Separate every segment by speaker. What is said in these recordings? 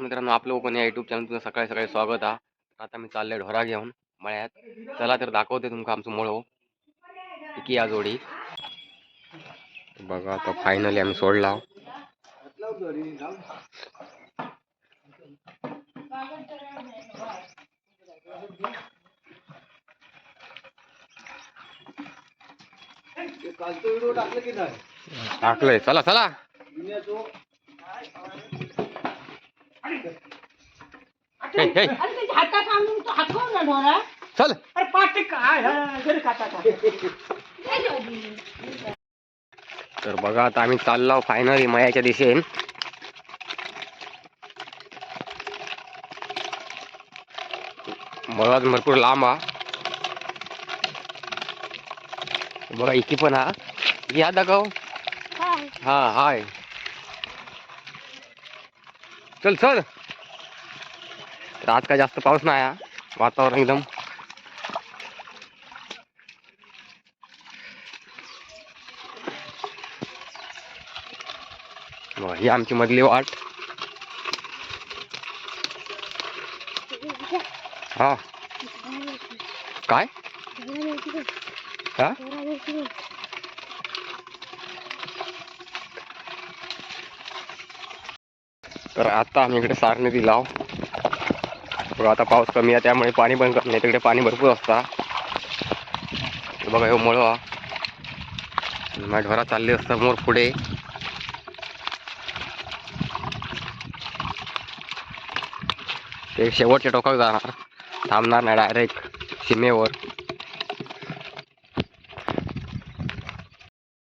Speaker 1: मित्रांनो आपलं पण या युट्यूब चॅनल तुमचं सकाळी सकाळी स्वागत आहे आता मी चाललोय ढोरा घेऊन मळ्यात. चला तर दाखवते तुमका आमचं मुळो हो. की या जोडी. बघा आता फायनली आम्ही सोडला
Speaker 2: हो.
Speaker 1: टाकलंय. चला चला. हे, हे.
Speaker 3: अरे त्याच्या हातात आणून तो हातवर ना ढोरा
Speaker 1: चल.
Speaker 3: अरे पाटे काय हा, घरी खातात
Speaker 1: तर बघा आता आम्ही चाललो फायनली मयाच्या दिशेन. बघा भरपूर लांब हा. बघा इकी पण हा. या दाखव. हा हाय. चल चल. तर आज काय जास्त पाऊस नाही हा. वातावरण एकदम. हो, ही आमची मधली वाट. हा. काय? हा? तर आता आम्ही इकडे सारणे दिला बघा आता पाऊस कमी आहे त्यामुळे पाणी पण कमी आहे तिकडे पाणी भरपूर असता. बघा हे मळवा माझ्या ढोरा चालले असता मोर पुढे. ते शेवटच्या टोकावर जाणार. थांबणार नाही डायरेक्ट सीमेवर.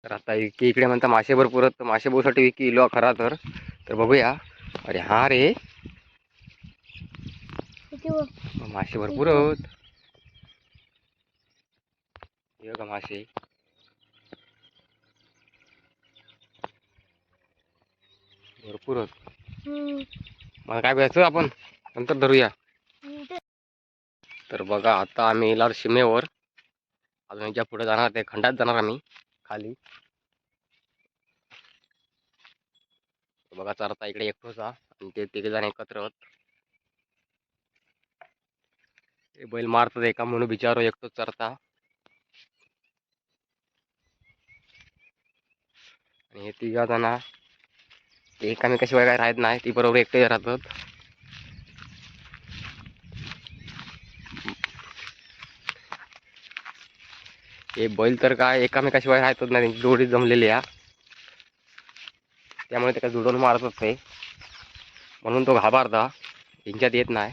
Speaker 1: तर आता इकडे इकडे म्हणता मासे भरपूर तर मासे भाऊसाठी विकी इलो खरा तर. तर बघूया. अरे हा रे. मासे भरपूर आहेत. हे बघा मासे. भरपूर आहेत. मला काय घ्यायचं आपण? नंतर धरूया. तर बघा आता आम्ही येणार सीमेवर अजून याच्यापुढे जाणार ते खंडात जाणार आम्ही खाली. बघा चरता इकडे एकटोच आणि ते तिघे जण एकत्र आहेत ते बैल मारतात एका म्हणून बिचारो एकटोच चरता. आणि हे तिघा जण एकामेकाशिवाय काय राहत नाही ती बरोबर एकटे राहतात. हे बैल तर काय एकामेकाशिवाय राहतच नाही जोडी जमलेली आहे. त्यामुळे त्याला जुडून मारतच ते म्हणून तो घाबरता यांच्यात येत नाही.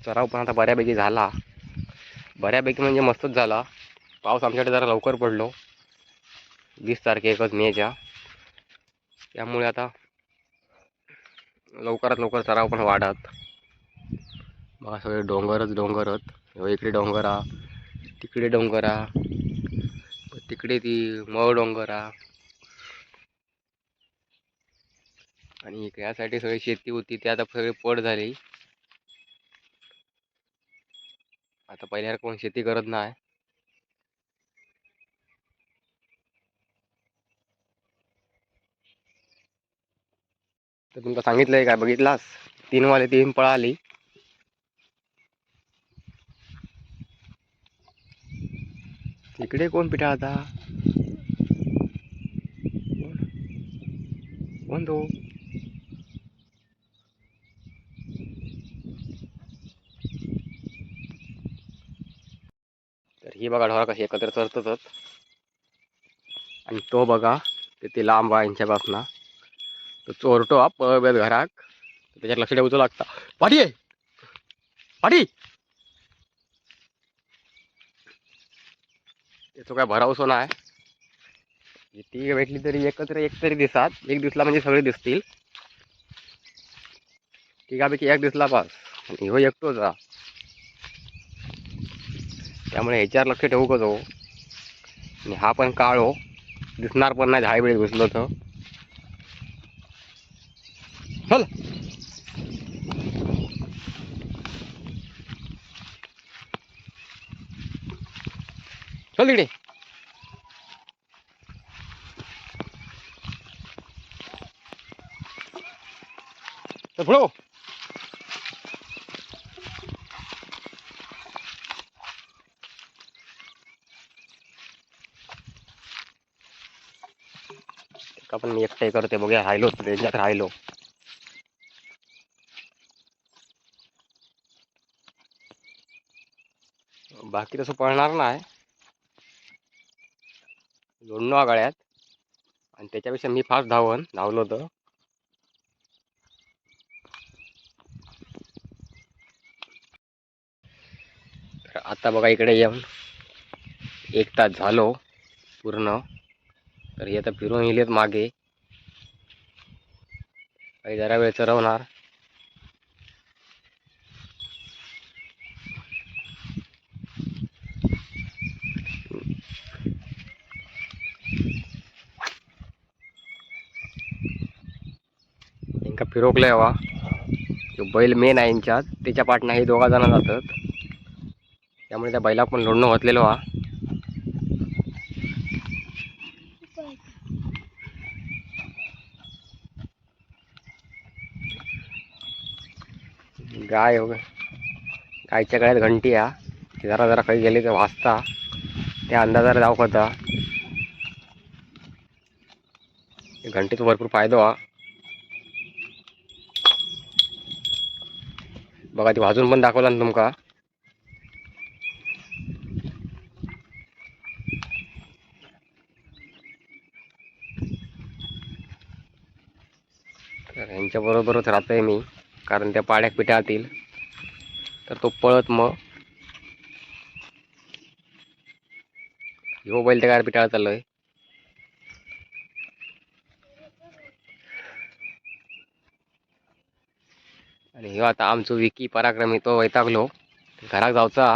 Speaker 1: चराव पण आता बऱ्यापैकी झाला. बऱ्यापैकी म्हणजे मस्तच झाला. पाऊस आमच्याकडे जरा लवकर पडलो. वीस तारखे एकच मेच्या त्यामुळे आता लवकरात लवकर सराव पण वाढत. बघा सगळे डोंगरच डोंगरच इकडे इकडे डोंगरा तिकडे डोंगरा. तिकडे ती मळ डोंगरा. आणि इकडे यासाठी सगळी शेती होती ती आता सगळी पड झाली. आता पहिल्या कोण शेती करत नाही. तर तुमका सांगितलंय काय बघितलास? तीन वाले तीन पळाली. तिकडे कोण पिठा आता कोण तो? तर ही बघा ढोरा कशी एकत्र चरतच आणि तो बघा ते ते लांब आहे यांच्यापासनं. तो चोरटो आप घराक त्याच्यात लक्ष ठेवतो लागता. पाठी पाठी त्याचं काय भरावसो नाही ती भेटली तरी एकत्र एक तरी दिसतात एक दिसला म्हणजे सगळे दिसतील. तिघापैकी एक दिसला पास आणि ह्यो एकटोच हा. त्यामुळे ह्याच्यावर लक्ष ठेवू का आणि हा पण काळो. दिसणार पण नाही झाड वेळेस घुसलो तर. चल. चल तिकडे तर पुढं का पण मी एकटे करते बघूया राहिलो त्यांच्यात राहिलो. बाकी तसं पळणार नाही. जोडणं गळ्यात. आणि त्याच्यापेक्षा मी फास्ट धावन धावलो होतं. तर आता बघा इकडे येऊन एक तास झालो पूर्ण. तर हे आता फिरून येलेत मागे. काही जरा वेळ चरवणार का फिरोकलंय वा तो बैल मेन आहे यांच्यात. त्याच्या पाठनं हे दोघा जण जातात. त्यामुळे त्या बैला पण लोडणं होतलेलो हा गाय हो गायच्या गळ्यात घंटी हा जरा जरा काही गेली तर वाचता त्या अंदाजाला दाखवता घंटीचा भरपूर फायदा हा बघा ते वाजून पण दाखवला ना तुमका. तर यांच्याबरोबरच राहतोय मी कारण त्या पाड्या पिठातील. तर तो पळत मग हो बैल त्या काय पिटाळा चाललोय. आहे ह्यो आता आमचो विकी पराक्रमी तो वैतागलो. घराक जावचा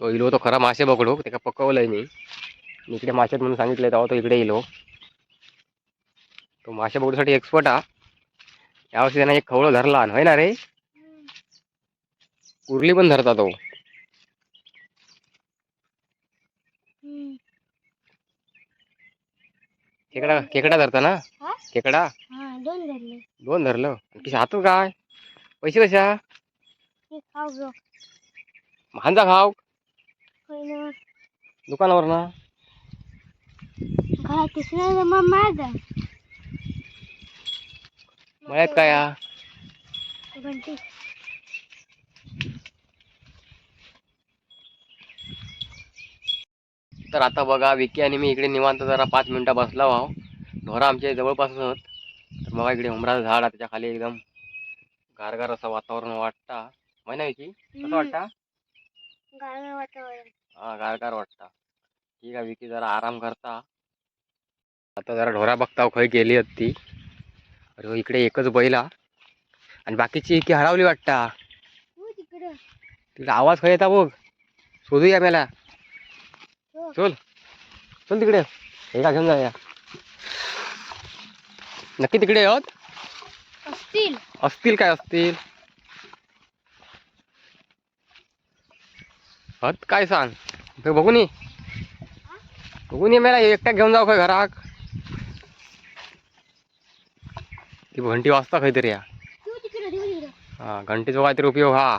Speaker 1: तो इलो तो खरा मासे बघडो त्याका पकवलंय मी. इकडे माशात म्हणून सांगितलंय तेव्हा तो इकडे इलो. तो मासे बघण्यासाठी एक्सपर्ट हा. यावर्षी त्यानं एक खवळं धरला होय ना रे? कुर्ली पण धरता तो. खेकडा खेकडा धरता ना?
Speaker 4: हा?
Speaker 1: खेकडा?
Speaker 4: हा दोन धरले.
Speaker 1: दोन धरलं? हातू काय? पैसे कशा
Speaker 4: हे? खाऊ गो.
Speaker 1: हांजा खाव
Speaker 4: पहिलं
Speaker 1: दुकानावर ना?
Speaker 4: घरात तिसऱ्या मग माझा.
Speaker 1: मळ्यात काय हा?
Speaker 4: घंटी.
Speaker 1: तर आता बघा विकी आणि मी इकडे निवांत जरा पाच मिनिटं बसला आहो. ढोरा आमच्या जवळपासच होत तर बघा इकडे उमराचं झाड आहे त्याच्याखाली एकदम गारगार असं वातावरण वाटता. माहिती ना विकी? कसं वाटता? हा गारगार वाटता. ठीक आहे विकी जरा आराम करता. आता जरा ढोरा बघता खय गेली आहेत ती अरे हो, इकडे एकच बैला आणि बाकीची इकी हरवली वाटता.
Speaker 4: हो तिकडं.
Speaker 1: आवाज खय येता बघ. शोधूया मेला. चल. चल तिकडे. हे का घेऊन जाऊया नक्की तिकडे आहोत?
Speaker 4: असतील.
Speaker 1: असतील काय असतील? हत काय सांग? ते बघून ये बघून ये मेला एकट्या घेऊन जाऊ काय घराक ती घंटी वाजता काहीतरी या. हा घंटीचा काहीतरी उपयोग हा.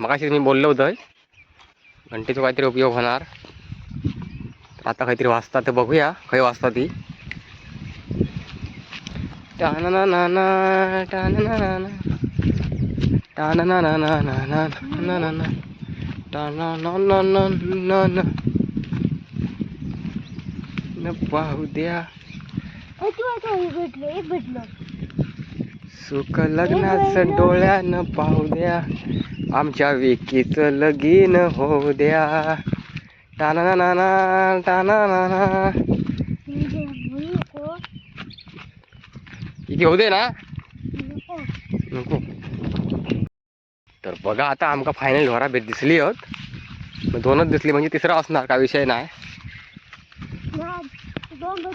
Speaker 1: मगाशी मी बोललो होतं. घंटीचा काहीतरी उपयोग होणार. तर आता काहीतरी वाजता ते बघूया खय वाजता ती टानानानाना, टानानानाना, टानानानानानानानाना, टानानानानानाना. न पाहू द्या
Speaker 4: ए, तू आता हे भेटलं एक भेटलं
Speaker 1: सुख लग्नाचं डोळ्यानं पाहू द्या आमच्या विकीचं लगीन होऊ द्या टाना ना
Speaker 4: ना ना टाना नको
Speaker 1: किती होऊ दे ना.
Speaker 4: नको.
Speaker 1: तर बघा आता आमका फायनल ढोरा भेट दिसली होत दोनच दिसली म्हणजे तिसरा असणार का विषय नाही.
Speaker 4: दोन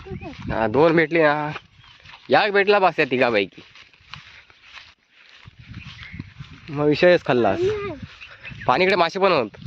Speaker 1: हा, दोन भेटली ना. याक भेटला बस या तिघापैकी. मग विषयच खाल्लास. पाणीकडे मासे पण होत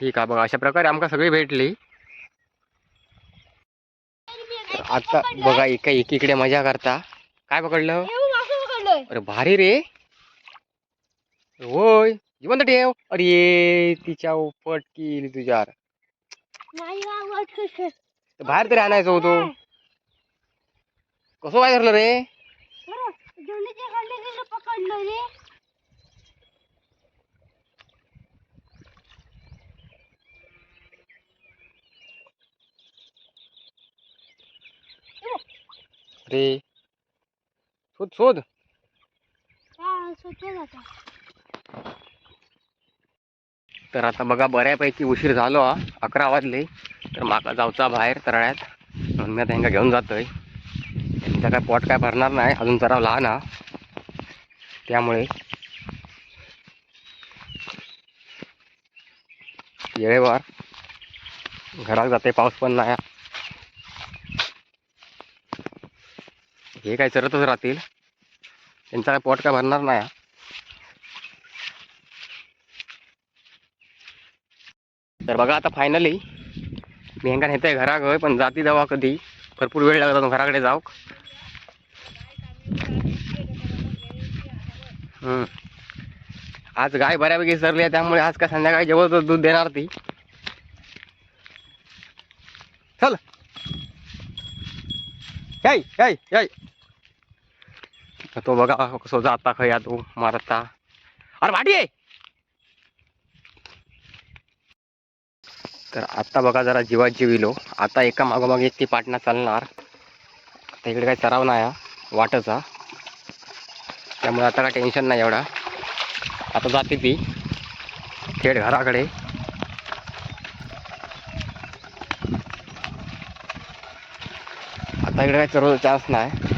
Speaker 1: ठीक आहे बघा अशा प्रकारे आमका सगळी भेटली. आता बघा एका एकीकडे मजा करता. काय पकडलं?
Speaker 4: हे
Speaker 1: अरे भारी रे. होय जिवंत ठेव. अरे तिच्या उपट केली तुझ्या
Speaker 4: नाही ना, वाट कसं.
Speaker 1: बाहेर तरी आणायचं होतं. कसं काय धरलं रे
Speaker 4: बरं, दोन्हीच्या खाली गेलं पकडलं रे
Speaker 1: शोध शोध. तर आता बघा बऱ्यापैकी उशीर झालो हा. अकरा वाजले. तर माका जाऊचा बाहेर तराळ्यात. म्हणून मी आता ह्यांका घेऊन जातोय. त्यांचा काय पोट काय भरणार नाही. अजून जरा लहान हा. त्यामुळे. वेळेवर घरात जाते पाऊस पण नाही. हे काय चरतच राहतील. त्यांचा काय पोट काय भरणार नाही. तर बघा आता फायनली मी हेंका नेते घराक होय पण जाती जावा कधी. भरपूर वेळ लागतो घराकडे जाऊ हम्म. आज गाय बऱ्यापैकी सरली आहे त्यामुळे आज काय संध्याकाळी जेवढं दूध देणार ती. चल. याय याय याय तो बघा कसो जाता खया तू मारता अरे आहे तर आता बघा जरा जीवात जीविलो आता एका मागोमाग एक ती पाटणा चालणार आता इकडे काही सराव नाही हा, वाटचा त्यामुळे आता काय टेन्शन नाही एवढा आता जाते ती थेट घराकडे आता इकडे काही चरवचा चान्स नाही.